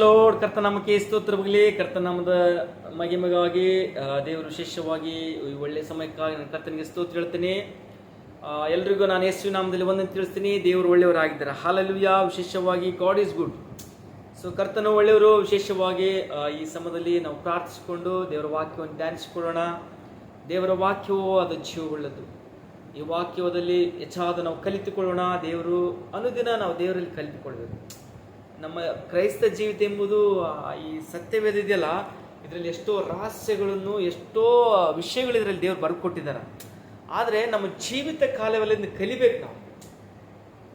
Load ಕರ್ತ ನಮಗೆ ಸ್ತೋತ್ರವಾಗಲಿ ಕರ್ತ ನಮ್ಮದ ದೇವರು ವಿಶೇಷವಾಗಿ ಈ ಒಳ್ಳೆಯ ಸಮಯಕ್ಕಾಗಿ ನಾನು ಕರ್ತನಿಗೆ ಸ್ತೋತ್ರ ಹೇಳ್ತೀನಿ. ಎಲ್ರಿಗೂ ನಾನು ವಿ ನಾಮದಲ್ಲಿ ಒಂದನ್ನು ತಿಳಿಸ್ತೀನಿ. ದೇವರು ಒಳ್ಳೆಯವರಾಗಿದ್ದಾರೆ. ಹಾಲಲ್ಲೂಯ ವಿಶೇಷವಾಗಿ ಗಾಡ್ ಈಸ್ ಗುಡ್ ಸೊ ಕರ್ತನ ಒಳ್ಳೆಯವರು. ವಿಶೇಷವಾಗಿ ಈ ಸಮಯದಲ್ಲಿ ನಾವು ಪ್ರಾರ್ಥಿಸಿಕೊಂಡು ದೇವರ ವಾಕ್ಯವನ್ನು ಧ್ಯಾನಿಸಿಕೊಳ್ಳೋಣ. ದೇವರ ವಾಕ್ಯವು ಅದು ಜೀವವುಳ್ಳದು ಈ ವಾಕ್ಯದಲ್ಲಿ ಹೆಚ್ಚಾದ ನಾವು ಕಲಿತುಕೊಳ್ಳೋಣ. ದೇವರು ಅನುದಿನ ನಾವು ದೇವರಲ್ಲಿ ಕಲಿತುಕೊಳ್ಬೇಕು. ನಮ್ಮ ಕ್ರೈಸ್ತ ಜೀವಿತ ಎಂಬುದು ಈ ಸತ್ಯವೇದ ಇದೆಯಲ್ಲ, ಇದರಲ್ಲಿ ಎಷ್ಟೋ ರಹಸ್ಯಗಳನ್ನು, ಎಷ್ಟೋ ವಿಷಯಗಳು ಇದರಲ್ಲಿ ದೇವರು ಬರ್ಕೊಟ್ಟಿದ್ದಾರೆ. ಆದರೆ ನಮ್ಮ ಜೀವಿತ ಕಾಲದಲ್ಲಿ ಕಲಿಬೇಕು ನಾವು.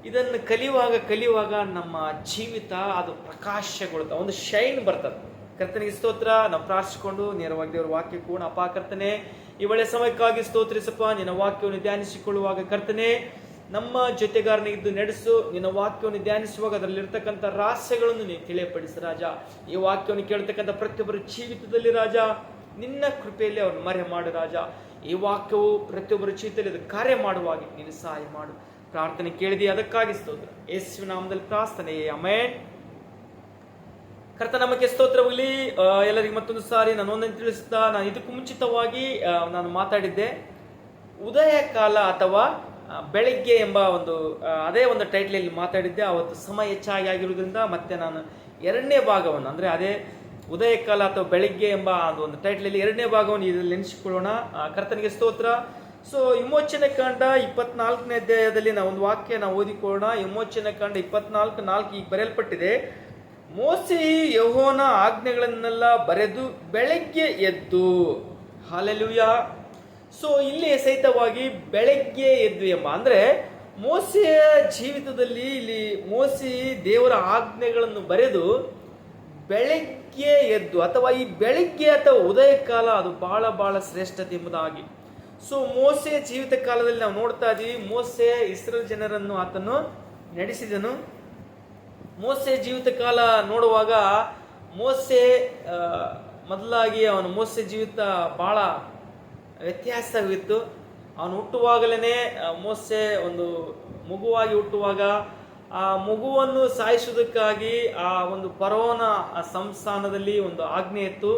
ಇದನ್ನು ಕಲಿಯುವಾಗ ಕಲಿಯುವಾಗ ನಮ್ಮ ಜೀವಿತ ಅದು ಪ್ರಕಾಶಗೊಳ್ಳುತ್ತೆ, ಒಂದು ಶೈನ್ ಬರ್ತದೆ. ಕರ್ತನಿಗೆ ಸ್ತೋತ್ರ, ನಾವು ಪ್ರಾರ್ಥಿಸಿಕೊಂಡು ನೇರವಾಗಿ ದೇವರ ವಾಕ್ಯ ಕೂಡ ಅಪ್ಪ ಕರ್ತನೆ, ಈ ಒಳ್ಳೆ ಸಮಯಕ್ಕಾಗಿ ಸ್ತೋತ್ರಿಸಪ್ಪ, ನಿನ್ನ ವಾಕ್ಯವನ್ನು ಧ್ಯಾನಿಸಿಕೊಳ್ಳುವಾಗ ಕರ್ತನೆ ನಮ್ಮ ಜೊತೆಗಾರನಿದ್ದು ನಡೆಸು, ನಿನ್ನ ವಾಕ್ಯವನ್ನು ಧ್ಯಾನಿಸುವಾಗ ಅದರಲ್ಲಿರ್ತಕ್ಕಂಥ ರಹಸ್ಯಗಳನ್ನು ನೀನು ತಿಳಿಯಪಡಿಸು ರಾಜ. ಈ ವಾಕ್ಯವನ್ನು ಕೇಳ್ತಕ್ಕಂಥ ಪ್ರತಿಯೊಬ್ಬರ ಜೀವಿತದಲ್ಲಿ ರಾಜ, ನಿನ್ನ ಕೃಪೆಯಲ್ಲಿ ಅವ್ರನ್ನ ಮರೆ ಮಾಡು ರಾಜ. ಈ ವಾಕ್ಯವು ಪ್ರತಿಯೊಬ್ಬರ ಜೀವಿತದಲ್ಲಿ ಅದು ಕಾರ್ಯ ಮಾಡುವಾಗ ನೀನು ಸಹಾಯ ಮಾಡು. ಪ್ರಾರ್ಥನೆ ಕೇಳಿದೆ ಅದಕ್ಕಾಗಿ ಸ್ತೋತ್ರ. ಯೇಸುವಿನ ನಾಮದಲ್ಲಿ ಪ್ರಾರ್ಥನೆ ಅಮೇನ್ ಕರ್ತ ನಮಗೆ ಸ್ತೋತ್ರವಾಗಲಿ. ಎಲ್ಲರಿಗೂ ಮತ್ತೊಂದು ಸಾರಿ ನಾನು ಒಂದನ್ನು ತಿಳಿಸುತ್ತಾ, ನಾನು ಇದಕ್ಕೂ ಮುಂಚಿತವಾಗಿ ನಾನು ಮಾತಾಡಿದ್ದೆ. ಉದಯ ಕಾಲ ಅಥವಾ ಬೆಳಗ್ಗೆ ಎಂಬ ಒಂದು ಅದೇ ಒಂದು ಟೈಟ್ಲಲ್ಲಿ ಮಾತಾಡಿದ್ದೆ. ಅವತ್ತು ಸಮಯ ಹೆಚ್ಚಾಗಿ ಆಗಿರೋದ್ರಿಂದ ಮತ್ತೆ ನಾನು ಎರಡನೇ ಭಾಗವನ್ನು, ಅಂದರೆ ಅದೇ ಉದಯ ಕಾಲ ಅಥವಾ ಬೆಳಗ್ಗೆ ಎಂಬ ಒಂದು ಟೈಟ್ಲಲ್ಲಿ ಎರಡನೇ ಭಾಗವನ್ನು ಇದರಲ್ಲಿ ನೆನೆಸಿಕೊಳ್ಳೋಣ. ಕರ್ತನಿಗೆ ಸ್ತೋತ್ರ. ಸೊ ವಿಮೋಚನೆ ಕಾಂಡ ಇಪ್ಪತ್ನಾಲ್ಕನೇ ಅಧ್ಯಾಯದಲ್ಲಿ ನಾವು ಒಂದು ವಾಕ್ಯ ನಾವು ಓದಿಕೊಳ್ಳೋಣ. ವಿಮೋಚನೆ ಕಾಂಡ ಇಪ್ಪತ್ನಾಲ್ಕು, ನಾಲ್ಕು ಈಗ ಬರೆಯಲ್ಪಟ್ಟಿದೆ. ಮೋಸಿ ಯಹೋನ ಆಜ್ಞೆಗಳನ್ನೆಲ್ಲ ಬರೆದು ಬೆಳಗ್ಗೆ ಎದ್ದು. ಹಾಲೆಲುಯ ಸೊ ಇಲ್ಲಿ ಸಹಿತವಾಗಿ ಬೆಳಗ್ಗೆ ಎದ್ದು ಎಂಬ, ಅಂದ್ರೆ ಮೋಸೆಯ ಜೀವಿತದಲ್ಲಿ ಇಲ್ಲಿ ಮೋಸಿ ದೇವರ ಆಜ್ಞೆಗಳನ್ನು ಬರೆದು ಬೆಳಗ್ಗೆ ಎದ್ದು, ಅಥವಾ ಈ ಬೆಳಗ್ಗೆ ಅಥವಾ ಉದಯ ಕಾಲ ಅದು ಬಹಳ ಬಹಳ ಶ್ರೇಷ್ಠತೆ ಎಂಬುದಾಗಿ. ಸೊ ಮೋಸೆ ಜೀವಿತ ಕಾಲದಲ್ಲಿ ನಾವು ನೋಡ್ತಾ ಇದ್ದೀವಿ ಮೋಸೆ ಇಸ್ರೇಲ್ ಜನರನ್ನು ಆತನು ನಡೆಸಿದನು. ಮೋಸೆ ಜೀವಿತ ಕಾಲ ನೋಡುವಾಗ ಮೋಸೆ ಮೊದಲಾಗಿ ಅವನು ಮೋಸೆ ಜೀವಿತ ಬಹಳ ವ್ಯತ್ಯಾಸವಿತ್ತು. ಅವನು ಹುಟ್ಟುವಾಗಲೇ ಮೋಸೆ ಒಂದು ಮಗುವಾಗಿ ಹುಟ್ಟುವಾಗ, ಆ ಮಗುವನ್ನು ಸಾಯಿಸುವುದಕ್ಕಾಗಿ ಆ ಒಂದು ಪರೋನ ಸಂಸ್ಥಾನದಲ್ಲಿ ಒಂದು ಆಜ್ಞೆ ಇತ್ತು.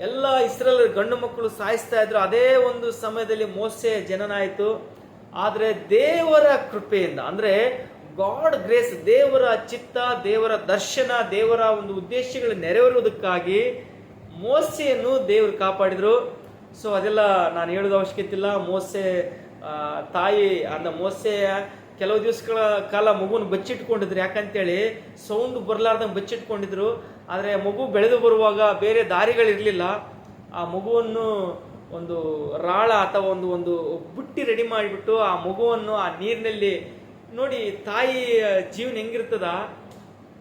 ಎಲ್ಲ ಇಸ್ರೇಲ್ ಗಂಡು ಮಕ್ಕಳು ಸಾಯಿಸ್ತಾ ಇದ್ರು. ಅದೇ ಒಂದು ಸಮಯದಲ್ಲಿ ಮೋಸೆ ಜನನಾಯಿತು. ಆದರೆ ದೇವರ ಕೃಪೆಯಿಂದ, ಅಂದರೆ ಗಾಡ್ ಗ್ರೇಸ್, ದೇವರ ಚಿತ್ತ, ದೇವರ ದರ್ಶನ, ದೇವರ ಒಂದು ಉದ್ದೇಶಗಳು ನೆರವೇರುವುದಕ್ಕಾಗಿ ಮೋಸೆಯನ್ನು ದೇವರು ಕಾಪಾಡಿದ್ರು. ಸೊ ಅದೆಲ್ಲ ನಾನು ಹೇಳೋದು ಅವಶ್ಯಕತೆ ಇಲ್ಲ. ಮೋಸೆ ತಾಯಿ, ಅಂದ ಮೋಸೆಯ ಕೆಲವು ದಿವಸಗಳ ಕಾಲ ಮಗುನ ಬಚ್ಚಿಟ್ಕೊಂಡಿದ್ರು. ಯಾಕಂತೇಳಿ ಸೌಂಡ್ ಬರಲಾರ್ದಂಗೆ ಬಚ್ಚಿಟ್ಕೊಂಡಿದ್ರು. ಆದರೆ ಮಗು ಬೆಳೆದು ಬರುವಾಗ ಬೇರೆ ದಾರಿಗಳಿರಲಿಲ್ಲ ಆ ಮಗುವನ್ನು ಒಂದು ರಾಳ ಅಥವಾ ಒಂದು ಒಂದು ಬುಟ್ಟಿ ರೆಡಿ ಮಾಡಿಬಿಟ್ಟು ಆ ಮಗುವನ್ನು ಆ ನೀರಿನಲ್ಲಿ ನೋಡಿ ತಾಯಿ ಜೀವನ ಹೆಂಗಿರ್ತದ?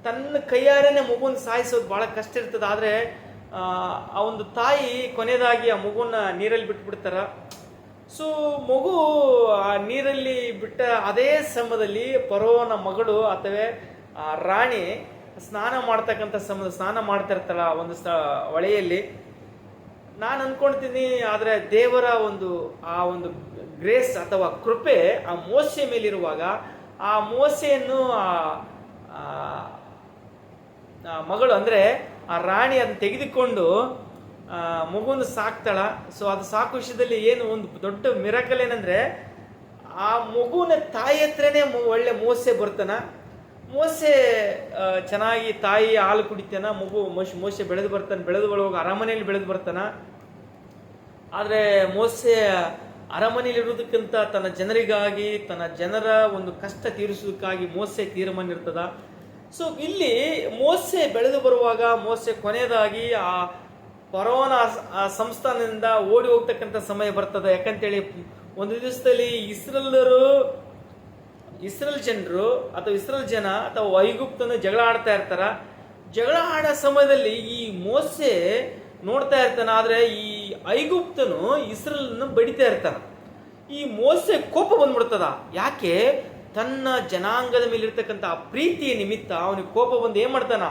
ತನ್ನ ಕೈಯಾರೇನೆ ಮಗುವನ್ನು ಸಾಯಿಸೋದು ಭಾಳ ಕಷ್ಟ ಇರ್ತದೆ. ಆದರೆ ಆ ಒಂದು ತಾಯಿ ಕೊನೆಯದಾಗಿ ಆ ಮಗುನ ನೀರಲ್ಲಿ ಬಿಟ್ಬಿಡ್ತಾರ. ಸೊ ಮಗು ಆ ನೀರಲ್ಲಿ ಬಿಟ್ಟ ಅದೇ ಸಮಯದಲ್ಲಿ ಪರೋನ ಮಗಳು ಅಥವಾ ಆ ರಾಣಿ ಸ್ನಾನ ಮಾಡ್ತಕ್ಕಂಥ ಸಮಯ ಸ್ನಾನ ಮಾಡ್ತಾ ಇರ್ತಾಳ ಒಂದು ಸ ಹೊಳೆಯಲ್ಲಿ ನಾನು ಅಂದ್ಕೊಳ್ತೀನಿ ಆದರೆ ದೇವರ ಒಂದು, ಆ ಒಂದು ಗ್ರೇಸ್ ಅಥವಾ ಕೃಪೆ ಆ ಮೋಸೆ ಮೇಲಿರುವಾಗ ಆ ಮೋಸೆಯನ್ನು ಆ ಮಗಳು ಅಂದರೆ ಆ ರಾಣಿ ಅದನ್ನ ತೆಗೆದುಕೊಂಡು ಮಗುವನ್ನು ಸಾಕ್ತಾಳ. ಸೊ ಅದು ಸಾಕು ವಿಷಯದಲ್ಲಿ ಏನು ಒಂದು ದೊಡ್ಡ ಮಿರಕಲ್ ಏನಂದ್ರೆ, ಆ ಮಗುವಿನ ತಾಯಿ ಹತ್ರನೇ ಒಳ್ಳೆ ಮೋಸೆ ಬರ್ತಾನ. ಮೋಸೆ ಚೆನ್ನಾಗಿ ತಾಯಿ ಹಾಲು ಕುಡಿತಾನ, ಮಗು ಮೋಸ ಮೋಸೆ ಬೆಳೆದು ಬರ್ತಾನೆ, ಬೆಳೆದು ಬರುವಾಗ ಅರಮನೆಯಲ್ಲಿ ಬೆಳೆದು ಬರ್ತಾನ. ಆದರೆ ಮೋಸೆ ಅರಮನೆಯಲ್ಲಿ ಇರೋದಕ್ಕಿಂತ ತನ್ನ ಜನರಿಗಾಗಿ, ತನ್ನ ಜನರ ಒಂದು ಕಷ್ಟ ತೀರಿಸೋದಕ್ಕಾಗಿ ಮೋಸೆ ತೀರ್ಮಾನ ಇರ್ತದ. ಸೊ ಇಲ್ಲಿ ಮೋಸೆ ಬೆಳೆದು ಬರುವಾಗ, ಮೋಸೆ ಕೊನೆಯದಾಗಿ ಆ ಪರೋನ ಆ ಸಂಸ್ಥಾನದಿಂದ ಓಡಿ ಹೋಗ್ತಕ್ಕಂಥ ಸಮಯ ಬರ್ತದೆ. ಯಾಕಂತೇಳಿ, ಒಂದು ದಿವಸದಲ್ಲಿ ಇಸ್ರೇಲರು, ಇಸ್ರೇಲ್ ಜನರು ಅಥವಾ ಇಸ್ರೇಲ್ ಜನ ಅಥವಾ ವೈಗುಪ್ತನ ಜಗಳ ಆಡ್ತಾ ಇರ್ತಾರ. ಜಗಳ ಆಡೋ ಸಮಯದಲ್ಲಿ ಈ ಮೋಸೆ ನೋಡ್ತಾ ಇರ್ತಾನ, ಆದರೆ ಈ ಐಗುಪ್ತನು ಇಸ್ರೇಲ್ನ ಬಡಿತಾ ಇರ್ತಾನ. ಈ ಮೋಸೆ ಕೋಪ ಬಂದ್ಬಿಡ್ತದ. ಯಾಕೆ? ತನ್ನ ಜನಾಂಗದ ಮೇಲೆ ಇರ್ತಕ್ಕಂಥ ಆ ಪ್ರೀತಿಯ ನಿಮಿತ್ತ ಅವನಿಗೆ ಕೋಪ ಬಂದು ಏನು ಮಾಡ್ತಾನ?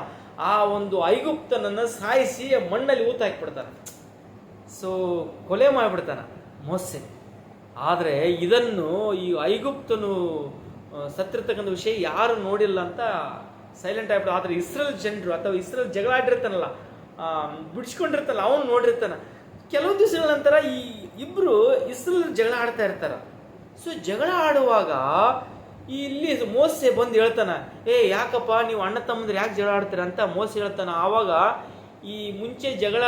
ಆ ಒಂದು ಐಗುಪ್ತನನ್ನು ಸಾಯಿಸಿ ಮಣ್ಣಲ್ಲಿ ಊತ ಹಾಕಿಬಿಡ್ತಾನ. ಸೊ ಕೊಲೆ ಮಾಡಿಬಿಡ್ತಾನ ಮೋಸೆ ಆದರೆ ಇದನ್ನು ಈ ಐಗುಪ್ತನು ಸತ್ತಿರ್ತಕ್ಕಂಥ ವಿಷಯ ಯಾರು ನೋಡಿಲ್ಲ ಅಂತ ಸೈಲೆಂಟ್ ಆಗ್ಬಿಟ್ಟು ಆದರೆ ಇಸ್ರೇಲ್ ಜನರು ಅಥವಾ ಇಸ್ರೇಲ್ ಜಗಳ ಆಡಿರ್ತಾನಲ್ಲ ಬಿಡಿಸ್ಕೊಂಡಿರ್ತಾನಲ್ಲ, ಅವನು ನೋಡಿರ್ತಾನ. ಕೆಲವು ದಿವಸಗಳ ನಂತರ ಈ ಇಬ್ಬರು ಇಸ್ರೇಲ್ ಜಗಳ ಆಡ್ತಾ ಇರ್ತಾರ. ಸೊ ಜಗಳ ಆಡುವಾಗ ಇಲ್ಲಿ ಮೋಸೆ ಬಂದು ಹೇಳ್ತಾನ, ಏ, ಯಾಕಪ್ಪ ನೀವು ಅಣ್ಣ ತಮ್ಮಂದ್ರೆ ಯಾಕೆ ಜಗಳ ಆಡ್ತೀರ? ಅಂತ ಮೋಸೆ ಹೇಳ್ತಾನ. ಆವಾಗ ಈ ಮುಂಚೆ ಜಗಳ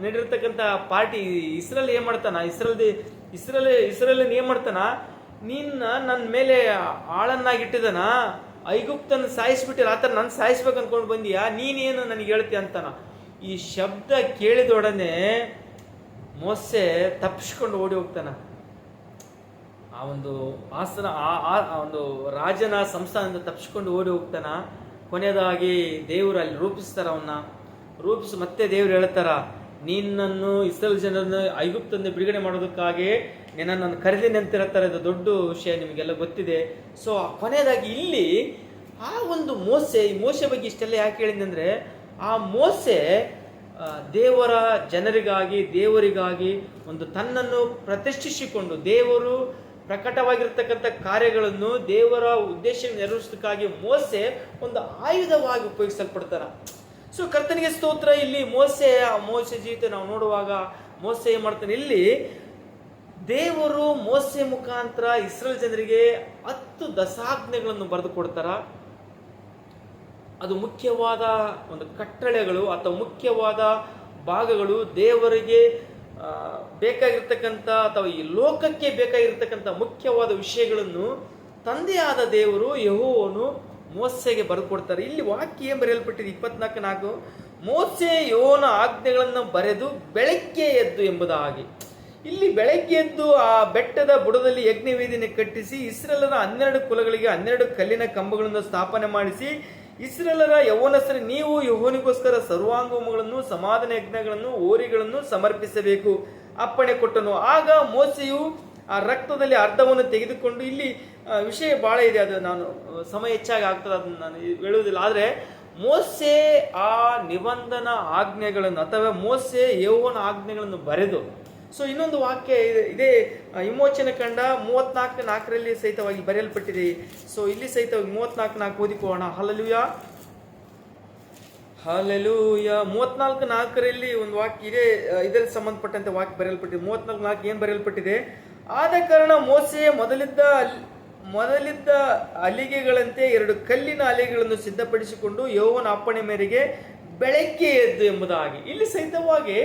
ನಡೆದಿರ್ತಕ್ಕಂಥ ಪಾರ್ಟಿ ಇಸ್ರೇಲ್ ಏನು ಮಾಡ್ತಾನ? ಇಸ್ರೇಲ್ ಇಸ್ರೇಲ್ ಇಸ್ರೇಲ್ ಏನು ಮಾಡ್ತಾನ? ನಿನ್ನ ನನ್ನ ಮೇಲೆ ಆಳನ್ನಾಗಿಟ್ಟಿದನ, ಐಗುಪ್ತನ ಸಾಯಿಸ್ಬಿಟ್ಟಿರ ಥರ ನನ್ನ ಸಾಯಿಸ್ಬೇಕು ಅಂದ್ಕೊಂಡು ಬಂದಿಯಾ? ನೀನೇನು ನನಗೆ ಹೇಳ್ತೀಯ ಅಂತಾನ. ಈ ಶಬ್ದ ಕೇಳಿದೊಡನೆ ಮೋಸೆ ತಪ್ಪಿಸ್ಕೊಂಡು ಓಡಿ ಹೋಗ್ತಾನ. ಆ ಒಂದು ಆಸನ, ಆ- ಒಂದು ರಾಜನ ಸಂಸ್ಥಾನದಿಂದ ತಪ್ಪಿಸ್ಕೊಂಡು ಓಡಿ ಹೋಗ್ತಾನ. ಕೊನೆಯದಾಗಿ ದೇವರು ಅಲ್ಲಿ ರೂಪಿಸ್ತಾರ ಅವನ್ನ ರೂಪಿಸಿ, ಮತ್ತೆ ದೇವರು ಹೇಳ್ತಾರ, ನಿನ್ನನ್ನು ಇಸ್ರೇಲ್ ಜನರನ್ನು ಐಗುಪ್ತದಿಂದ ಬಿಡುಗಡೆ ಮಾಡೋದಕ್ಕಾಗಿ ನಿನ್ನನ್ನು ನಾನು ಕರೆದಿನಿ ಇದು ದೊಡ್ಡ ವಿಷಯ ನಿಮಗೆಲ್ಲ ಗೊತ್ತಿದೆ. ಸೊ ಕೊನೆಯದಾಗಿ ಇಲ್ಲಿ ಆ ಒಂದು ಮೋಸೆ, ಈ ಮೋಸೆ ಬಗ್ಗೆ ಇಷ್ಟೆಲ್ಲ ಯಾಕೆ ಹೇಳಿದಂದ್ರೆ ಆ ಮೋಸೆ ದೇವರ ಜನರಿಗಾಗಿ, ದೇವರಿಗಾಗಿ ಒಂದು ತನ್ನನ್ನು ಪ್ರತಿಷ್ಠಿಸಿಕೊಂಡು ದೇವರು ಪ್ರಕಟವಾಗಿರ್ತಕ್ಕಂಥ ಕಾರ್ಯಗಳನ್ನು ದೇವರ ಉದ್ದೇಶ ನೆರವೇರಿಸೋದಕ್ಕಾಗಿ ಮೋಸೆ ಒಂದು ಆಯುಧವಾಗಿ ಉಪಯೋಗಿಸಲ್ಪಡ್ತಾರ ಸೊ ಕರ್ತನಿಗೆ ಸ್ತೋತ್ರ. ಇಲ್ಲಿ ಮೋಸೆ, ಆ ಮೋಸೆ ಜೀವಿತ ನಾವು ನೋಡುವಾಗ ಮೋಸೆ ಏನು ಮಾಡ್ತಾನೆ? ಇಲ್ಲಿ ದೇವರು ಮೋಸೆ ಮುಖಾಂತರ ಇಸ್ರೇಲ್ ಜನರಿಗೆ ಹತ್ತು ದಶಾಜ್ಞೆಗಳನ್ನು ಬರೆದು ಕೊಡ್ತಾರ ಅದು ಮುಖ್ಯವಾದ ಒಂದು ಕಟ್ಟಳೆಗಳು ಅಥವಾ ಮುಖ್ಯವಾದ ಭಾಗಗಳು ದೇವರಿಗೆ ಬೇಕಾಗಿರ್ತಕ್ಕಂಥ ಅಥವಾ ಈ ಲೋಕಕ್ಕೆ ಬೇಕಾಗಿರ್ತಕ್ಕಂಥ ಮುಖ್ಯವಾದ ವಿಷಯಗಳನ್ನು ತಂದೆಯಾದ ದೇವರು ಯಹೋವನು ಮೋಸೆಗೆ ಬರೆದುಕೊಡ್ತಾರೆ. ಇಲ್ಲಿ ವಾಕ್ಯ ಏನು ಬರೆಯಲ್ಪಟ್ಟಿದೆ? ಇಪ್ಪತ್ನಾಲ್ಕು ನಾಲ್ಕು. ಮೋಸೆ ಯೋನ ಆಜ್ಞೆಗಳನ್ನು ಬರೆದು ಬೆಳಗ್ಗೆ ಎದ್ದು ಎಂಬುದಾಗಿ ಇಲ್ಲಿ ಬೆಳಗ್ಗೆ ಎದ್ದು ಆ ಬೆಟ್ಟದ ಬುಡದಲ್ಲಿ ಯಜ್ಞವೇದಿನ ಕಟ್ಟಿಸಿ ಇಸ್ರೇಲದ ಹನ್ನೆರಡು ಕುಲಗಳಿಗೆ ಹನ್ನೆರಡು ಕಲ್ಲಿನ ಕಂಬಗಳನ್ನು ಸ್ಥಾಪನೆ ಮಾಡಿಸಿ ಇಸ್ರೇಲರ ಯೌವನಸ್ಥರು, ನೀವು ಯೌವನಿಗೋಸ್ಕರ ಸರ್ವಾಂಗೋಮಗಳನ್ನು ಸಮಾಧಾನ ಯಜ್ಞಗಳನ್ನು ಓರಿಗಳನ್ನು ಸಮರ್ಪಿಸಬೇಕು. ಅಪ್ಪಣೆ ಕೊಟ್ಟನು. ಆಗ ಮೋಸೆಯು ಆ ರಕ್ತದಲ್ಲಿ ಅರ್ಧವನ್ನು ತೆಗೆದುಕೊಂಡು ಇಲ್ಲಿ ವಿಷಯ ಬಹಳ ಇದೆ. ಅದು ನಾನು ಸಮಯ ಹೆಚ್ಚಾಗಿ ಆಗ್ತದೆ ಅದನ್ನು ನಾನು ಹೇಳುವುದಿಲ್ಲ. ಆದರೆ ಮೋಸೆ ಆ ನಿಬಂಧನ ಆಜ್ಞೆಗಳನ್ನು ಅಥವಾ ಮೋಸೆ ಯೌವನ ಆಜ್ಞೆಗಳನ್ನು ಬರೆದು ಸೊ ಇನ್ನೊಂದು ವಾಕ್ಯ ಇದೆ- ವಿಮೋಚನೆ ಕಂಡ ಮೂವತ್ನಾಲ್ಕು ನಾಲ್ಕರಲ್ಲಿ ಸಹಿತವಾಗಿ ಬರೆಯಲ್ಪಟ್ಟಿದೆ. ಸೊ ಇಲ್ಲಿ ಸಹಿತವಾಗಿ ಮೂವತ್ನಾಲ್ಕು ನಾಲ್ಕು ಓದಿಕೋಣ ಹಲಲುಯ ಹಲಲುಯ ಮೂವತ್ನಾಲ್ಕು ನಾಲ್ಕರಲ್ಲಿ ಒಂದು ವಾಕ್ಯ ಇದೆ ಇದರ ಸಂಬಂಧಪಟ್ಟಂತೆ ವಾಕ್ಯ ಬರೆಯಲ್ಪಟ್ಟಿದೆ. ಮೂವತ್ನಾಲ್ಕು ನಾಲ್ಕು ಏನು ಬರೆಯಲ್ಪಟ್ಟಿದೆ? ಆದ ಕಾರಣ ಮೋಸೆ ಮೊದಲಿದ್ದ ಮೊದಲಿದ್ದ ಅಲಿಗೆಗಳಂತೆ ಎರಡು ಕಲ್ಲಿನ ಅಲಿಗೆಗಳನ್ನು ಸಿದ್ಧಪಡಿಸಿಕೊಂಡು ಯೌವನ ಅಪ್ಪಣೆ ಮೇರೆಗೆ ಬೆಳಗ್ಗೆ ಎದ್ದು ಎಂಬುದಾಗಿ. ಇಲ್ಲಿ ಸಹಿತವಾಗಿ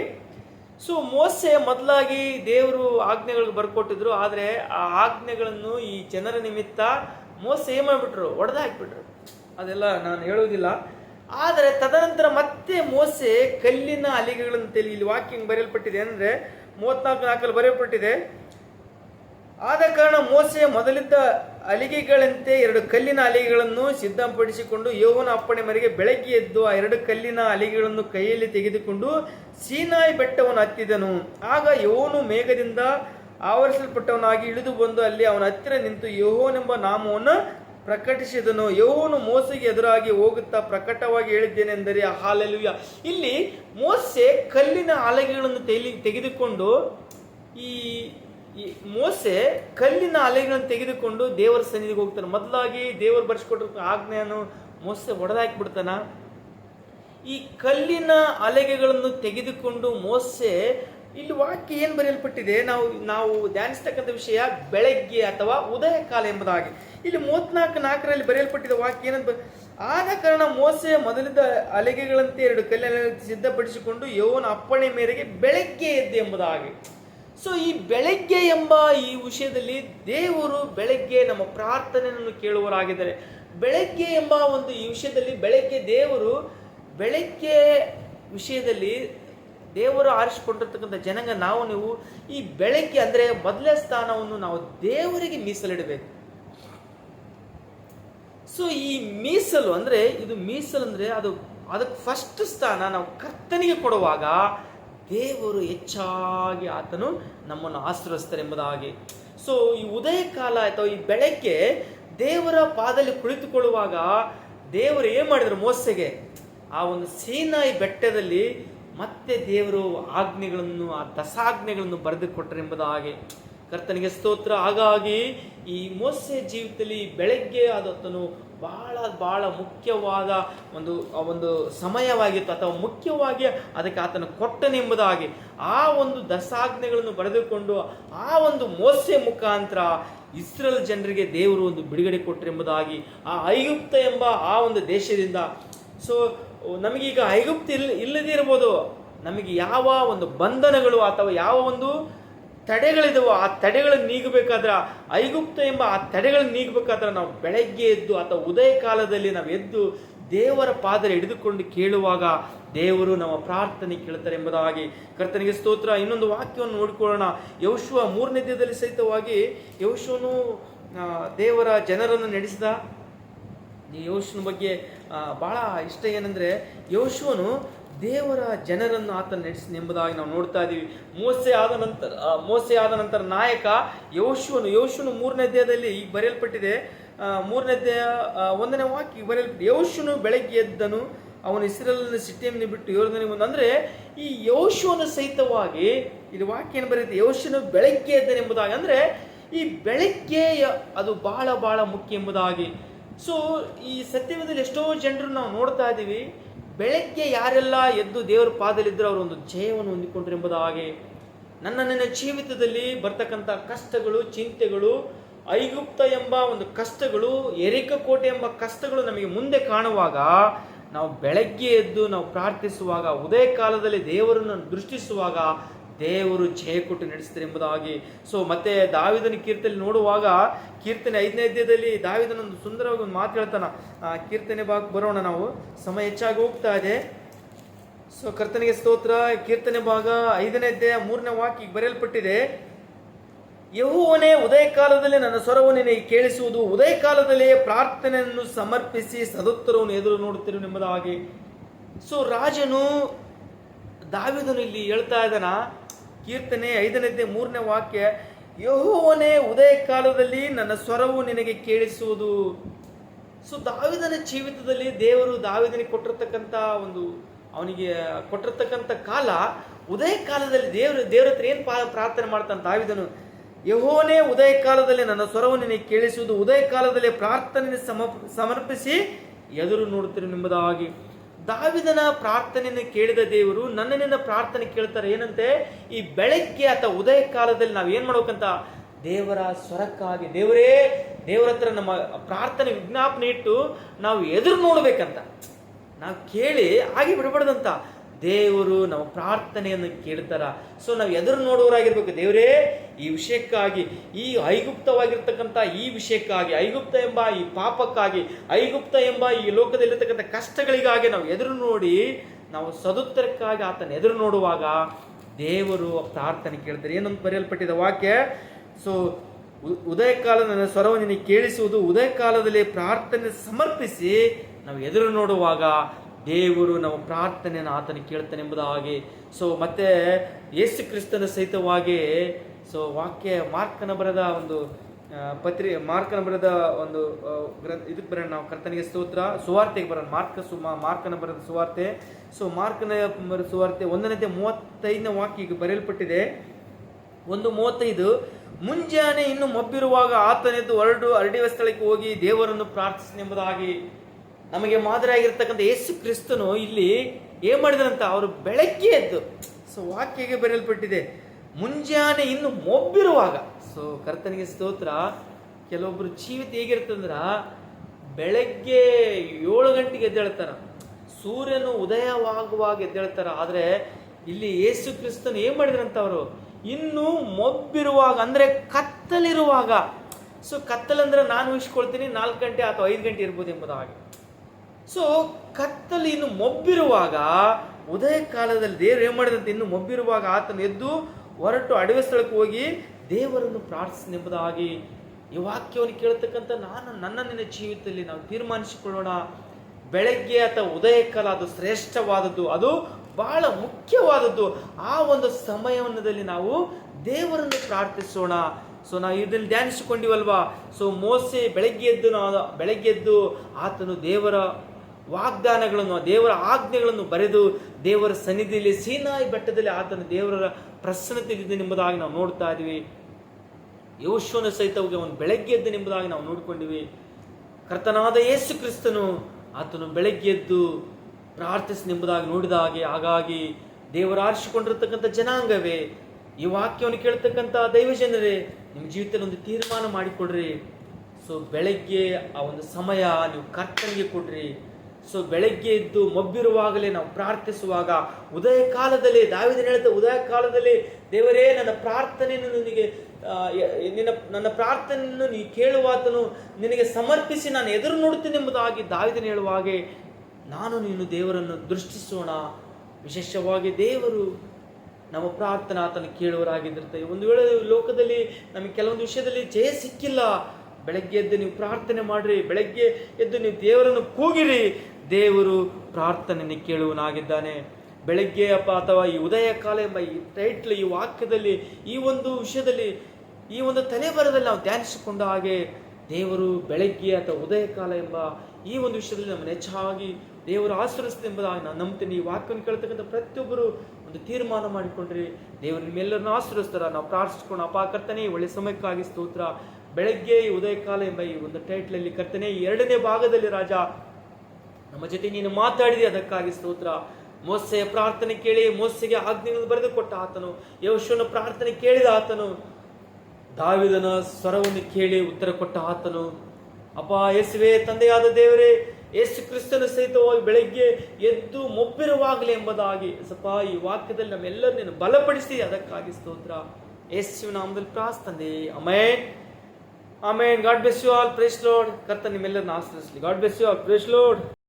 ಸೊ ಮೋಸೆ ಮೊದಲಾಗಿ ದೇವರು ಆಜ್ಞೆಗಳಿಗೆ ಬರ್ಕೊಟ್ಟಿದ್ರು, ಆದರೆ ಆ ಆಜ್ಞೆಗಳನ್ನು ಈ ಜನರ ನಿಮಿತ್ತ ಮೋಸೆ ಏನು ಮಾಡಿಬಿಟ್ರು? ಒಡೆದು ಹಾಕ್ಬಿಟ್ರು. ಅದೆಲ್ಲ ನಾನು ಹೇಳುವುದಿಲ್ಲ. ಆದರೆ ತದನಂತರ ಮತ್ತೆ ಮೋಸೆ ಕಲ್ಲಿನ ಅಲಿಗೆಗಳನ್ನು ತೆಲಿ ಇಲ್ಲಿ ವಾಕಿಂಗ್ ಬರೆಯಲ್ಪಟ್ಟಿದೆ. ಅಂದರೆ ಮೂವತ್ತ್ನಾಲ್ಕು ನಾಲ್ಕಲ್ಲಿ ಬರೆಯಲ್ಪಟ್ಟಿದೆ. ಆದ ಕಾರಣ ಮೋಸೆ ಮೊದಲಿದ್ದ ಅಲಿಗೆಗಳಂತೆ ಎರಡು ಕಲ್ಲಿನ ಅಲಿಗೆಗಳನ್ನು ಸಿದ್ಧಪಡಿಸಿಕೊಂಡು ಯೋವನ ಅಪ್ಪಣೆ ಮರೆಗೆ ಬೆಳಗ್ಗೆ ಎದ್ದು ಆ ಎರಡು ಕಲ್ಲಿನ ಅಲಿಗೆಗಳನ್ನು ಕೈಯಲ್ಲಿ ತೆಗೆದುಕೊಂಡು ಸೀನಾಯಿ ಬೆಟ್ಟವನ್ನು ಹತ್ತಿದನು. ಆಗ ಯೋವನು ಮೇಘದಿಂದ ಆವರಿಸಲ್ಪಟ್ಟವನಾಗಿ ಇಳಿದು ಬಂದು ಅಲ್ಲಿ ಅವನ ಹತ್ತಿರ ನಿಂತು ಯೋಹೋನೆಂಬ ನಾಮವನ್ನು ಪ್ರಕಟಿಸಿದನು. ಯೋವನು ಮೋಸೆಗೆ ಎದುರಾಗಿ ಹೋಗುತ್ತಾ ಪ್ರಕಟವಾಗಿ ಹೇಳಿದ್ದೇನೆಂದರೆ ಹಾಲೆಲುಯ. ಇಲ್ಲಿ ಮೋಸೆ ಕಲ್ಲಿನ ಅಲಗೆಗಳನ್ನು ತೆಲಿ, ತೆಗೆದುಕೊಂಡು ಈ ಈ ಮೋಸೆ ಕಲ್ಲಿನ ಅಲೆಗಳನ್ನು ತೆಗೆದುಕೊಂಡು ದೇವರ ಸನ್ನಿಧಿಗೆ ಹೋಗ್ತಾನೆ. ಮೊದಲಾಗಿ ದೇವರು ಬರ್ಸ್ಕೊಟ್ಟಿರೋ ಆಜ್ಞೆಯನ್ನು ಮೋಸೆ ಒಡೆದಾಕ್ಬಿಡ್ತಾನ. ಈ ಕಲ್ಲಿನ ಅಲೆಗೆಗಳನ್ನು ತೆಗೆದುಕೊಂಡು ಮೋಸೆ ಇಲ್ಲಿ ವಾಕ್ಯ ಏನು ಬರೆಯಲ್ಪಟ್ಟಿದೆ? ನಾವು ನಾವು ಧ್ಯಾನಿಸ್ತಕ್ಕಂಥ ವಿಷಯ ಬೆಳಗ್ಗೆ ಅಥವಾ ಉದಯ ಕಾಲ ಎಂಬುದಾಗಿ. ಇಲ್ಲಿ ಮೂವತ್ನಾಲ್ಕು ನಾಲ್ಕರಲ್ಲಿ ಬರೆಯಲ್ಪಟ್ಟಿದ ವಾಕ್ಯ ಏನಂತ ಆದ ಕಾರಣ ಮೋಸೆ ಮೊದಲಿದ್ದ ಅಲೆಗೆಗಳಂತೆ ಎರಡು ಕಲ್ಲಿನ ಸಿದ್ಧಪಡಿಸಿಕೊಂಡು ಯೋವನ ಅಪ್ಪಣೆ ಮೇರೆಗೆ ಬೆಳಗ್ಗೆ ಎದ್ದು ಎಂಬುದಾಗಿ. ಸೊ ಈ ಬೆಳಗ್ಗೆ ಎಂಬ ಈ ವಿಷಯದಲ್ಲಿ ದೇವರು ಬೆಳಗ್ಗೆ ನಮ್ಮ ಪ್ರಾರ್ಥನೆಯನ್ನು ಕೇಳುವರಾಗಿದ್ದಾರೆ ಬೆಳಗ್ಗೆ ಎಂಬ ಒಂದು ಈ ವಿಷಯದಲ್ಲಿ ಬೆಳಗ್ಗೆ ದೇವರು, ಬೆಳಗ್ಗೆ ವಿಷಯದಲ್ಲಿ ದೇವರು ಆರಿಸಿಕೊಂಡಿರ್ತಕ್ಕಂಥ ಜನಾಂಗ ನಾವು, ನೀವು ಈ ಬೆಳಗ್ಗೆ ಅಂದರೆ ಮೊದಲೇ ಸ್ಥಾನವನ್ನು ನಾವು ದೇವರಿಗೆ ಮೀಸಲಿಡಬೇಕು. ಸೊ ಈ ಮೀಸಲು ಅಂದರೆ, ಇದು ಮೀಸಲು ಅಂದರೆ ಅದು ಅದಕ್ಕೆ ಫಸ್ಟ್ ಸ್ಥಾನ ನಾವು ಕರ್ತನಿಗೆ ಕೊಡುವಾಗ ದೇವರು ಹೆಚ್ಚಾಗಿ ಆತನು ನಮ್ಮನ್ನು ಆಶ್ರಯಿಸ್ತಾರೆ ಎಂಬುದಾಗಿ. ಸೊ ಈ ಉದಯ ಕಾಲ ಅಥವಾ ಈ ಬೆಳಗ್ಗೆ ದೇವರ ಪಾದಲ್ಲಿ ಕುಳಿತುಕೊಳ್ಳುವಾಗ ದೇವರು ಏನು ಮಾಡಿದರು ಮೋಸೆಗೆ? ಆ ಒಂದು ಸೀನಾಯಿ ಬೆಟ್ಟದಲ್ಲಿ ಮತ್ತೆ ದೇವರು ಆಜ್ಞೆಗಳನ್ನು ಆ ದಸಾಜ್ಞೆಗಳನ್ನು ಬರೆದು ಕೊಟ್ಟರು ಎಂಬುದಾಗಿ. ಕರ್ತನಿಗೆ ಸ್ತೋತ್ರ. ಹಾಗಾಗಿ ಈ ಮೋಸೆ ಜೀವಿತದಲ್ಲಿ ಬೆಳಗ್ಗೆ ಆದತನು ಬಹಳ ಬಹಳ ಮುಖ್ಯವಾದ ಒಂದು ಒಂದು ಸಮಯವಾಗಿತ್ತು. ಅಥವಾ ಮುಖ್ಯವಾಗಿ ಅದಕ್ಕೆ ಆತನು ಕೊಟ್ಟನೆಂಬುದಾಗಿ ಆ ಒಂದು ದಸಾಜ್ಞೆಗಳನ್ನು ಬರೆದುಕೊಂಡು ಆ ಒಂದು ಮೋಸೆ ಮುಖಾಂತರ ಇಸ್ರೇಲ್ ಜನರಿಗೆ ದೇವರು ಒಂದು ಬಿಡುಗಡೆ ಕೊಟ್ಟರೆಂಬುದಾಗಿ ಆ ಐಗುಪ್ತ ಎಂಬ ಆ ಒಂದು ದೇಶದಿಂದ. ಸೊ ನಮಗೀಗ ಐಗುಪ್ತ ಇಲ್ಲ ಇಲ್ಲದೇ ಇರ್ಬೋದು. ನಮಗೆ ಯಾವ ಒಂದು ಬಂಧನಗಳು ಅಥವಾ ಯಾವ ಒಂದು ತಡೆಗಳಿದವೋ ಆ ತಡೆಗಳನ್ನು ನೀಗಬೇಕಾದ್ರೆ ಐಗುಪ್ತ ಎಂಬ ಆ ತಡೆಗಳನ್ನು ನೀಗಬೇಕಾದ್ರೆ ನಾವು ಬೆಳಗ್ಗೆ ಎದ್ದು ಅಥವಾ ಉದಯ ಕಾಲದಲ್ಲಿ ನಾವು ಎದ್ದು ದೇವರ ಪಾದರೆ ಹಿಡಿದುಕೊಂಡು ಕೇಳುವಾಗ ದೇವರು ನಮ್ಮ ಪ್ರಾರ್ಥನೆ ಕೇಳ್ತಾರೆ ಎಂಬುದಾಗಿ ಕರ್ತನಿಗೆ ಸ್ತೋತ್ರ. ಇನ್ನೊಂದು ವಾಕ್ಯವನ್ನು ನೋಡಿಕೊಳ್ಳೋಣ. ಯೌಶ್ವ ಮೂರನೇ ದಿನದಲ್ಲಿ ಸಹಿತವಾಗಿ ಯೌಶ್ವನು ದೇವರ ಜನರನ್ನು ನಡೆಸಿದ. ಈ ಯೋಶುನ ಬಗ್ಗೆ ಭಾಳ ಇಷ್ಟ ಏನಂದರೆ ಯೋಶುವನು ದೇವರ ಜನರನ್ನು ಆತ ನಡೆಸಿ ಎಂಬುದಾಗಿ ನಾವು ನೋಡ್ತಾ ಇದ್ದೀವಿ. ಮೋಸೆ ಆದ ನಂತರ ಮೋಸೆ ಆದ ನಂತರ ನಾಯಕ ಯೋಶುವನು ಯೋಶುನು ಮೂರನೇ ದೇಹದಲ್ಲಿ ಈಗ ಬರೆಯಲ್ಪಟ್ಟಿದೆ. ಮೂರನೇ ದೇಹ ಒಂದನೇ ವಾಕ್ಯ ಬರೆಯಲ್ಪಟ್ಟಿದೆ. ಯೋಶುನು ಬೆಳಗ್ಗೆ ಎದ್ದನು, ಅವನು ಇಸ್ರೇಲಿನ ಸಿಟ್ಟಿಯನ್ನು ಬಿಟ್ಟು ಯೋರ್ದನಿಗೆ ಬಂದು ಅಂದ್ರೆ ಈ ಯೋಶುವನ ಸಹಿತವಾಗಿ ಇದು ವಾಕ್ಯ ಏನು ಬರೆಯುತ್ತೆ? ಯೋಶುನು ಬೆಳಗ್ಗೆ ಎದ್ದನೆಂಬುದಾಗಿ ಅಂದರೆ, ಈ ಬೆಳಗ್ಗೆ ಅದು ಬಹಳ ಬಹಳ ಮುಖ್ಯ ಎಂಬುದಾಗಿ. ಸೊ ಈ ಸತ್ಯವೇದದಲ್ಲಿ ಎಷ್ಟೋ ಜನರು ನಾವು ನೋಡ್ತಾ ಇದ್ದೀವಿ. ಬೆಳಗ್ಗೆ ಯಾರೆಲ್ಲ ಎದ್ದು ದೇವರ ಪಾದಲಿದ್ದರೂ ಅವರು ಒಂದು ಜಯವನ್ನು ಹೊಂದಿಕೊಂಡ್ರು ಹಾಗೆ ನನ್ನ ನನ್ನ ಜೀವಿತದಲ್ಲಿ ಬರ್ತಕ್ಕಂಥ ಕಷ್ಟಗಳು, ಚಿಂತೆಗಳು, ಐಗುಪ್ತ ಎಂಬ ಒಂದು ಕಷ್ಟಗಳು ಎರಿಕ ಕೋಟೆ ಎಂಬ ಕಷ್ಟಗಳು ನಮಗೆ ಮುಂದೆ ಕಾಣುವಾಗ ನಾವು ಬೆಳಗ್ಗೆ ಎದ್ದು ನಾವು ಪ್ರಾರ್ಥಿಸುವಾಗ ಉದಯ ಕಾಲದಲ್ಲಿ ದೇವರನ್ನು ದೃಷ್ಟಿಸುವಾಗ ದೇವರು ಜಯ ಕೊಟ್ಟು ನಡೆಸ್ತಾರೆ ಎಂಬುದಾಗಿ. ಸೊ ಮತ್ತೆ ದಾವಿದನ ಕೀರ್ತನೆ ನೋಡುವಾಗ ಕೀರ್ತನೆ ಐದನೇ ಅಧ್ಯಾಯದಲ್ಲಿ ದಾವಿದನ ಒಂದು ಸುಂದರವಾಗಿ ಒಂದು ಮಾತು ಹೇಳ್ತಾನ. ಆ, ಕೀರ್ತನೆ ಭಾಗ ಬರೋಣ ನಾವು. ಸಮಯ ಹೆಚ್ಚಾಗಿ ಹೋಗ್ತಾ ಇದೆ. ಸೊ ಕರ್ತನಿಗೆ ಸ್ತೋತ್ರ. ಕೀರ್ತನೆ ಭಾಗ ಐದನೇ ಅಧ್ಯಾಯ ಮೂರನೇ ವಾಕ್ಯ ಬರೆಯಲ್ಪಟ್ಟಿದೆ. ಯಹುವನೇ, ಉದಯ ಕಾಲದಲ್ಲಿ ನನ್ನ ಸ್ವರವು ನಿನಗೆ ಕೇಳಿಸುವುದು. ಉದಯ ಕಾಲದಲ್ಲಿ ಪ್ರಾರ್ಥನೆಯನ್ನು ಸಮರ್ಪಿಸಿ ಸದುತ್ತರವನ್ನು ಎದುರು ನೋಡುತ್ತಿರು ಎಂಬುದಾಗಿ. ಸೊ ರಾಜನು ದಾವಿದನು ಇಲ್ಲಿ ಹೇಳ್ತಾ ಇದ್ದಾನ. ಕೀರ್ತನೆ ಐದನೇದೇ ಮೂರನೇ ವಾಕ್ಯ, ಯಹೋವನೇ ಉದಯ ಕಾಲದಲ್ಲಿ ನನ್ನ ಸ್ವರವು ನಿನಗೆ ಕೇಳಿಸುವುದು. ಸೊ ದಾವಿದನ ಜೀವಿತದಲ್ಲಿ ದೇವರು ದಾವಿದನಿಗೆ ಕೊಟ್ಟಿರ್ತಕ್ಕಂಥ ಒಂದು, ಅವನಿಗೆ ಕೊಟ್ಟಿರ್ತಕ್ಕಂಥ ಕಾಲ, ಉದಯ ಕಾಲದಲ್ಲಿ ದೇವರು, ದೇವ್ರ ಹತ್ರ ಏನು ಪ್ರಾರ್ಥನೆ ಮಾಡ್ತಾನೆ ದಾವಿದನು? ಯಹೋನೇ ಉದಯ ಕಾಲದಲ್ಲಿ ನನ್ನ ಸ್ವರವು ನಿನಗೆ ಕೇಳಿಸುವುದು. ಉದಯ ಕಾಲದಲ್ಲಿ ಪ್ರಾರ್ಥನೆ ಸಮ ಸಮರ್ಪಿಸಿ ಎದುರು ನೋಡುತ್ತೀರಿ ಎಂಬುದಾಗಿ ದಾವಿದನ ಪ್ರಾರ್ಥನೆಯನ್ನು ಕೇಳಿದ ದೇವರು ನನ್ನನಿಂದ ಪ್ರಾರ್ಥನೆ ಕೇಳ್ತಾರೆ, ಏನಂತೆ? ಈ ಬೆಳಗ್ಗೆ ಅಥವಾ ಉದಯ ಕಾಲದಲ್ಲಿ ನಾವು ಏನು ಮಾಡ್ಬೇಕಂತ? ದೇವರ ಸ್ವರಕ್ಕಾಗಿ, ದೇವರೇ, ದೇವರ ಹತ್ರ ನಮ್ಮ ಪ್ರಾರ್ಥನೆ ವಿಜ್ಞಾಪನೆ ಇಟ್ಟು ನಾವು ಎದುರು ನೋಡಬೇಕಂತ. ನಾವು ಕೇಳಿ ಆಗಿ ಬಿಡಬಾರ್ದಂತ. ದೇವರು ನಮ್ಮ ಪ್ರಾರ್ಥನೆಯನ್ನು ಕೇಳ್ತಾರ. ಸೊ ನಾವು ಎದುರು ನೋಡುವರಾಗಿರ್ಬೇಕು ದೇವರೇ, ಈ ವಿಷಯಕ್ಕಾಗಿ, ಈ ಐಗುಪ್ತವಾಗಿರ್ತಕ್ಕಂಥ ಈ ವಿಷಯಕ್ಕಾಗಿ, ಐಗುಪ್ತ ಎಂಬ ಈ ಪಾಪಕ್ಕಾಗಿ, ಐಗುಪ್ತ ಎಂಬ ಈ ಲೋಕದಲ್ಲಿರ್ತಕ್ಕಂಥ ಕಷ್ಟಗಳಿಗಾಗಿ ನಾವು ಎದುರು ನೋಡಿ, ನಾವು ಸದುತ್ತರಕ್ಕಾಗಿ ಆತನ ಎದುರು ನೋಡುವಾಗ ದೇವರು ಪ್ರಾರ್ಥನೆ ಕೇಳ್ತಾರೆ. ಏನೊಂದು ಬರೆಯಲ್ಪಟ್ಟಿದೆ ವಾಕ್ಯ? ಸೊ ಉದಯ ಕಾಲ ನನ್ನ ಸ್ವರವನ್ನು ಕೇಳಿಸುವುದು, ಉದಯ ಕಾಲದಲ್ಲಿ ಪ್ರಾರ್ಥನೆ ಸಮರ್ಪಿಸಿ ನಾವು ಎದುರು ನೋಡುವಾಗ ದೇವರು ನಮ್ಮ ಪ್ರಾರ್ಥನೆಯನ್ನು ಆತನ ಕೇಳ್ತಾನೆ ಎಂಬುದಾಗಿ ಸೊ ಮತ್ತೆ ಯೇಸು ಕ್ರಿಸ್ತನ ಸಹಿತವಾಗಿ ಸೊ ವಾಕ್ಯ ಮಾರ್ಕನ ಬರೆದ ಒಂದು ಪತ್ರಿ, ಮಾರ್ಕನ ಬರೆದ ಒಂದು ಗ್ರಂಥ ಇದಕ್ಕೆ ಬರೋಣ ನಾವು ಕರ್ತನಿಗೆ ಸ್ತೋತ್ರ. ಸುವಾರ್ತೆಗೆ ಬರೋಣ. ಮಾರ್ಕ ಸು ಮಾ- ಮಾರ್ಕನ ಬರೆದ ಸುವಾರ್ತೆ. ಸೊ ಮಾರ್ಕನ ಸುವಾರ್ತೆ ಒಂದನೇ ಮೂವತ್ತೈದನೇ ವಾಕ್ಯ ಈಗ ಬರೆಯಲ್ಪಟ್ಟಿದೆ. ಒಂದು ಮೂವತ್ತೈದು, ಮುಂಜಾನೆ ಇನ್ನು ಮಬ್ಬಿರುವಾಗ ಆತನೆದ್ದು ಹೊರಡು ಅರಡಿವ ಸ್ಥಳಕ್ಕೆ ಹೋಗಿ ದೇವರನ್ನು ಪ್ರಾರ್ಥಿಸಿನೆಂಬುದಾಗಿ ನಮಗೆ ಮಾದರಿಯಾಗಿರ್ತಕ್ಕಂಥ ಯೇಸು ಕ್ರಿಸ್ತನು ಇಲ್ಲಿ ಏನ್ ಮಾಡಿದ್ರಂತ ಅವರು ಬೆಳಗ್ಗೆ ಎದ್ದು, ಸೊ ವಾಕ್ಯಗೆ ಬರೆಯಲ್ಪಟ್ಟಿದೆ? ಮುಂಜಾನೆ ಇನ್ನು ಮೊಬ್ಬಿರುವಾಗ. ಸೊ ಕರ್ತನಿಗೆ ಸ್ತೋತ್ರ ಕೆಲವೊಬ್ಬರು ಜೀವಿತ ಹೇಗಿರ್ತಂದ್ರ ಬೆಳಗ್ಗೆ ಏಳು ಗಂಟೆಗೆ ಎದ್ದೇಳ್ತಾರ. ಸೂರ್ಯನು ಉದಯವಾಗುವಾಗ ಎದ್ದೇಳ್ತಾರ. ಆದ್ರೆ ಇಲ್ಲಿ ಯೇಸು ಕ್ರಿಸ್ತನು ಏನ್ ಮಾಡಿದ್ರಂತ ಅವರು ಇನ್ನು ಮೊಬ್ಬಿರುವಾಗ, ಅಂದ್ರೆ ಕತ್ತಲಿರುವಾಗ. ಸೊ ಕತ್ತಲಂದ್ರೆ ನಾನು ಊಹಿಸ್ಕೊಳ್ತೀನಿ ನಾಲ್ಕು ಗಂಟೆ ಅಥವಾ ಐದು ಗಂಟೆ ಇರ್ಬೋದು ಎಂಬುದಾಗಿ. ಸೊ ಕತ್ತಲು ಇನ್ನು ಮೊಬ್ಬಿರುವಾಗ ಉದಯ ಕಾಲದಲ್ಲಿ ದೇವರು ಏನು ಮಾಡಿದಂತೆ? ಇನ್ನು ಮೊಬ್ಬಿರುವಾಗ ಆತನ ಎದ್ದು ಹೊರಟು ಅಡವೆ ಸ್ಥಳಕ್ಕೆ ಹೋಗಿ ದೇವರನ್ನು ಪ್ರಾರ್ಥಿಸಿನೆಂಬುದಾಗಿ ಈ ವಾಕ್ಯವನ್ನು ಕೇಳ್ತಕ್ಕಂಥ ನಾನು ನನ್ನ ನಿನ್ನ ಜೀವಿತದಲ್ಲಿ ನಾವು ತೀರ್ಮಾನಿಸಿಕೊಳ್ಳೋಣ. ಬೆಳಗ್ಗೆ ಅಥವಾ ಉದಯ ಕಾಲ ಅದು ಶ್ರೇಷ್ಠವಾದದ್ದು, ಅದು ಬಹಳ ಮುಖ್ಯವಾದದ್ದು. ಆ ಒಂದು ಸಮಯವನ್ನದಲ್ಲಿ ನಾವು ದೇವರನ್ನು ಪ್ರಾರ್ಥಿಸೋಣ. ಸೊ ನಾವು ಇದನ್ನು ಧ್ಯಾನಿಸಿಕೊಂಡಿವಲ್ವಾ? ಸೊ ಮೋಸೆ ಬೆಳಗ್ಗೆ ಎದ್ದು ನಾವು ಬೆಳಗ್ಗೆ ಎದ್ದು ಆತನು ದೇವರ ವಾಗ್ದಾನಗಳನ್ನು, ದೇವರ ಆಜ್ಞೆಗಳನ್ನು ಬರೆದು ದೇವರ ಸನ್ನಿಧಿಯಲ್ಲಿ, ಸೀನಾಯಿ ಬೆಟ್ಟದಲ್ಲಿ ಆತನ ದೇವರ ಪ್ರಸನ್ನತೆ ಎಂಬುದಾಗಿ ನಾವು ನೋಡ್ತಾ ಇದ್ದೀವಿ. ಯೋಶುವನ ಸಹಿತ ಅವನು ಬೆಳಗ್ಗೆ ಎದ್ದನೆಂಬುದಾಗಿ ನಾವು ನೋಡಿಕೊಂಡಿವಿ. ಕರ್ತನಾದ ಯೇಸು ಕ್ರಿಸ್ತನು ಆತನು ಬೆಳಗ್ಗೆ ಎದ್ದು ಪ್ರಾರ್ಥಿಸಿದೆಂಬುದಾಗಿ ನೋಡಿದ ಹಾಗೆ, ಹಾಗಾಗಿ ದೇವರು ಆರಿಸಿಕೊಂಡಿರ್ತಕ್ಕಂಥ ಜನಾಂಗವೇ, ಈ ವಾಕ್ಯವನ್ನು ಕೇಳ್ತಕ್ಕಂಥ ದೈವಜನರೇ, ನಿಮ್ಮ ಜೀವಿತದಲ್ಲಿ ಒಂದು ತೀರ್ಮಾನ ಮಾಡಿಕೊಡ್ರಿ. ಸೊ ಬೆಳಗ್ಗೆ ಆ ಒಂದು ಸಮಯ ನೀವು ಕರ್ತನಿಗೆ ಕೊಡ್ರಿ. ಸೊ ಬೆಳಗ್ಗೆ ಎದ್ದು ಮಬ್ಬಿರುವಾಗಲೇ ನಾವು ಪ್ರಾರ್ಥಿಸುವಾಗ ಉದಯ ಕಾಲದಲ್ಲಿ, ದಾವಿದನ ಹೇಳಿದ ಉದಯ ಕಾಲದಲ್ಲಿ, ದೇವರೇ, ನನ್ನ ಪ್ರಾರ್ಥನೆಯನ್ನು ನಿನಗೆ ನಿನ್ನ, ನನ್ನ ಪ್ರಾರ್ಥನೆಯನ್ನು ನೀ ಕೇಳುವಾತನು, ನಿನಗೆ ಸಮರ್ಪಿಸಿ ನಾನು ಎದುರು ನೋಡುತ್ತೇನೆ ಎಂಬುದಾಗಿ ದಾವಿದನ ಹೇಳುವ ಹಾಗೆ ನಾನು ನೀನು ದೇವರನ್ನು ದೃಷ್ಟಿಸೋಣ. ವಿಶೇಷವಾಗಿ ದೇವರು ನಮ್ಮ ಪ್ರಾರ್ಥನಾ ಆತನ ಕೇಳುವರಾಗಿದ್ದಿರ್ತೇವೆ ಒಂದು ವೇಳೆ ಲೋಕದಲ್ಲಿ ನಮಗೆ ಕೆಲವೊಂದು ವಿಷಯದಲ್ಲಿ ಜಯ ಸಿಕ್ಕಿಲ್ಲ ಬೆಳಗ್ಗೆ ಎದ್ದು ನೀವು ಪ್ರಾರ್ಥನೆ ಮಾಡಿರಿ, ಬೆಳಗ್ಗೆ ಎದ್ದು ನೀವು ದೇವರನ್ನು ಕೂಗಿರಿ. ದೇವರು ಪ್ರಾರ್ಥನೆಯನ್ನು ಕೇಳುವನಾಗಿದ್ದಾನೆ ಬೆಳಗ್ಗೆ ಅಪ್ಪ ಅಥವಾ ಈ ಉದಯ ಕಾಲ ಎಂಬ ಈ ಟೈಟ್ಲ್ ಈ ವಾಕ್ಯದಲ್ಲಿ, ಈ ಒಂದು ವಿಷಯದಲ್ಲಿ, ಈ ಒಂದು ತಲೆಬರದಲ್ಲಿ ನಾವು ಧ್ಯಾನಿಸಿಕೊಂಡ ಹಾಗೆ ದೇವರು ಬೆಳಗ್ಗೆ ಅಥವಾ ಉದಯ ಕಾಲ ಎಂಬ ಈ ಒಂದು ವಿಷಯದಲ್ಲಿ ನಮ್ಮನ್ನು ಹೆಚ್ಚಾಗಿ ದೇವರು ಆಶ್ರಯಿಸಿದೆ ಎಂಬುದಾಗಿ ನಾನು ನಂಬ್ತೀನಿ. ಈ ವಾಕ್ಯವನ್ನು ಕೇಳ್ತಕ್ಕಂಥ ಪ್ರತಿಯೊಬ್ಬರು ಒಂದು ತೀರ್ಮಾನ ಮಾಡಿಕೊಂಡ್ರಿ. ದೇವರು ನಿಮ್ಮೆಲ್ಲರನ್ನು ಆಶ್ರಯಿಸ್ತಾರ ನಾವು ಪ್ರಾರ್ಥಿಸ್ಕೊಂಡು ಅಪಾಕರ್ತನೇ ಕರ್ತನೆ ಒಳ್ಳೆ ಸಮಯಕ್ಕಾಗಿ ಸ್ತೋತ್ರ. ಬೆಳಗ್ಗೆ ಈ ಉದಯ ಕಾಲ ಎಂಬ ಈ ಒಂದು ಟೈಟ್ಲಲ್ಲಿ ಕರ್ತನೆ ಎರಡನೇ ಭಾಗದಲ್ಲಿ ರಾಜ, ನಮ್ಮ ಜೊತೆ ನೀನು ಮಾತಾಡಿದೆ, ಅದಕ್ಕಾಗಿ ಸ್ತೋತ್ರ. ಮೋಸೆಯ ಪ್ರಾರ್ಥನೆ ಕೇಳಿ ಮೋಸೆಗೆ ಬರೆದು ಕೊಟ್ಟ ಆತನು ಯೋಶನ ಪ್ರಾರ್ಥನೆ ಕೇಳಿದ ಆತನು, ದಾವಿದನ ಸ್ವರವನ್ನು ಕೇಳಿ ಉತ್ತರ ಕೊಟ್ಟ ಆತನು, ಅಪ್ಪ, ಯೇಸುವೆ, ತಂದೆಯಾದ ದೇವರೇ, ಯೇಸು ಕ್ರಿಸ್ತನ ಸಹಿತವಾಗಿ ಬೆಳಗ್ಗೆ ಎದ್ದು ಮೊಬ್ಬಿರುವಾಗಲಿ ಎಂಬುದಾಗಿ, ಸಪ್ಪ, ಈ ವಾಕ್ಯದಲ್ಲಿ ನಮ್ಮೆಲ್ಲರೂ ನೀನು ಬಲಪಡಿಸಿ ಅದಕ್ಕಾಗಿ ಸ್ತೋತ್ರ. ಯೇಸುವಿನ ನಾಮದಲ್ಲಿ ಪ್ರಾಸ್ತಂದೆ amen amen God bless you all praise Lord ಕರ್ತ ನಿಮ್ಮೆಲ್ಲರನ್ನ ಆಶ್ರಯಿಸಲಿ God bless you all praise Lord